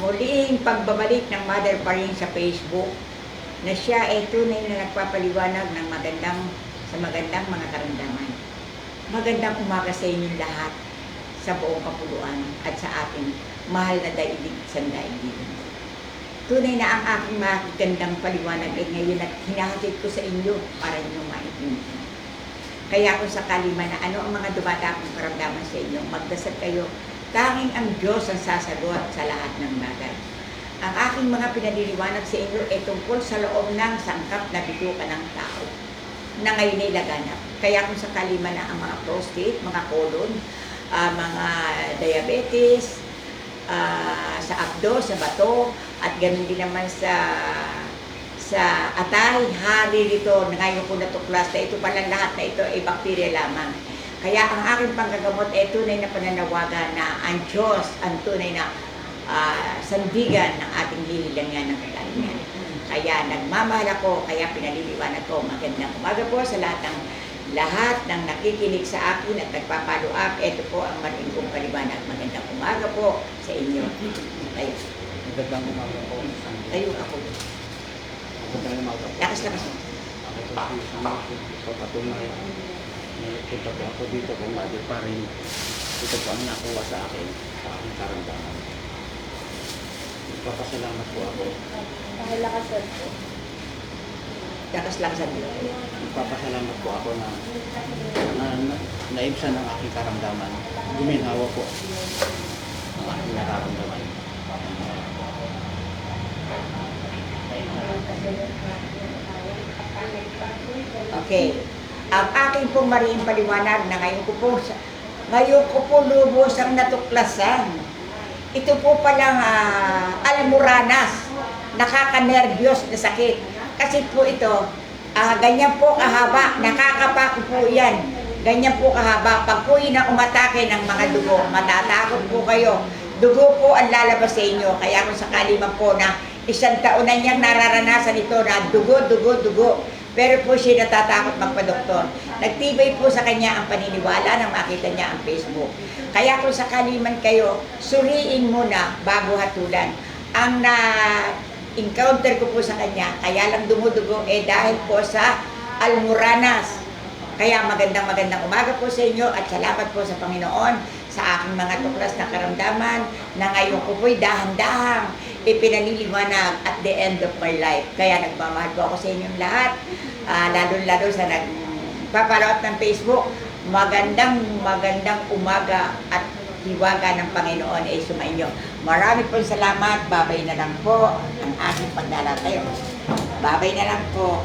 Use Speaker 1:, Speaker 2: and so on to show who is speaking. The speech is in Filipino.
Speaker 1: muling pagbabalik ng Mother pa rin sa Facebook na siya ay tunay na nagpapaliwanag ng magandang sa magandang mga karamdaman. Magandang umaga sa inyong lahat sa buong kapuluan at sa ating mahal na daigdig sa daigdig. Tunay na ang aking magandang paliwanag ay ngayon at hinahatid ko sa inyo para inyong maintindihan. Kaya kung sakali man na ano ang mga dumadakong karamdaman sa inyo, magdasal kayo, tanging ang Diyos ang sasagot sa lahat ng bagay. Ang aking mga pinaliliwanag sa inyo ay tungkol sa loob ng sangkap na bituka ng tao na ngayon ay laganap. Kaya kung sakali man na ang mga prostate, mga colon, ah, mga diabetes, ah, sa abdo, sa bato, at ganun din naman sa sa atay, hari dito, na ngayon ko natuklas na ito palang lahat na ito ay bakterya lamang. Kaya ang aking panggagamot ay tunay na pananawagan na ang Diyos ang tunay na ah, sandigan ng ating lililangan ng kagalingan. Kaya nagmamahal ako, kaya pinaliliwanag ko. Magandang umaga po sa lahat ng lahat ng nakikinig sa akin at nagpapalo up. Ito po ang maraming kong paliwanag. Magandang umaga po sa inyo. Tayo,
Speaker 2: Magandang umaga po.
Speaker 1: tayo ako.
Speaker 2: Magandang umaga po.
Speaker 1: Lakas lakas.
Speaker 2: Ako po Samuel po patunay. Punta po ako dito kung mother pa rin. Ito po ang nakuha sa akin sa aking karamdaman. Nagpapasalamat po ako.
Speaker 3: Pakalakasan po.
Speaker 1: Lakas lakasan dito.
Speaker 2: Nagpapasalamat po ako na na, na naibsan ang aking karamdaman. Guminhawa po ang aking nararamdaman.
Speaker 1: Okay. Ang aking pong mariing paliwanag na ngayon ko po, ngayon ko po lubos ang natuklasan. Ito po palang ah, almoranas, nakaka-nervyos na sakit. Kasi po ito, ah, ganyan po kahaba, nakakapako po yan. Ganyan po kahaba. Pag po yun umatake ng mga dugo, matatakot po kayo. Dugo po ang lalabas sa inyo. Kaya kung sakali man po na isang taon na niyang nararanasan ito na dugo, dugo, dugo. Pero po siya natatakot magpa-doktor. Nagtibay po sa kanya ang paniniwala nang makita niya ang Facebook. Kaya kung sakali man kayo, suriin muna bago hatulan. Ang na-encounter ko po sa kanya, kaya lang dumudugo, eh dahil po sa almoranas. Kaya magandang magandang umaga po sa inyo at salamat po sa Panginoon sa aking mga tuklas na karamdaman na ngayon ko po'y dahan-dahang ipinaliliwanag at the end of my life. Kaya nagmamahal po ako sa inyong lahat, ah, lalo-lalo sa nagpapaloot ng Facebook. Magandang magandang umaga at hiwaga ng Panginoon ay sumainyo. Marami po salamat. Babay na lang po ang aking pagdalatayo. Babay na lang po.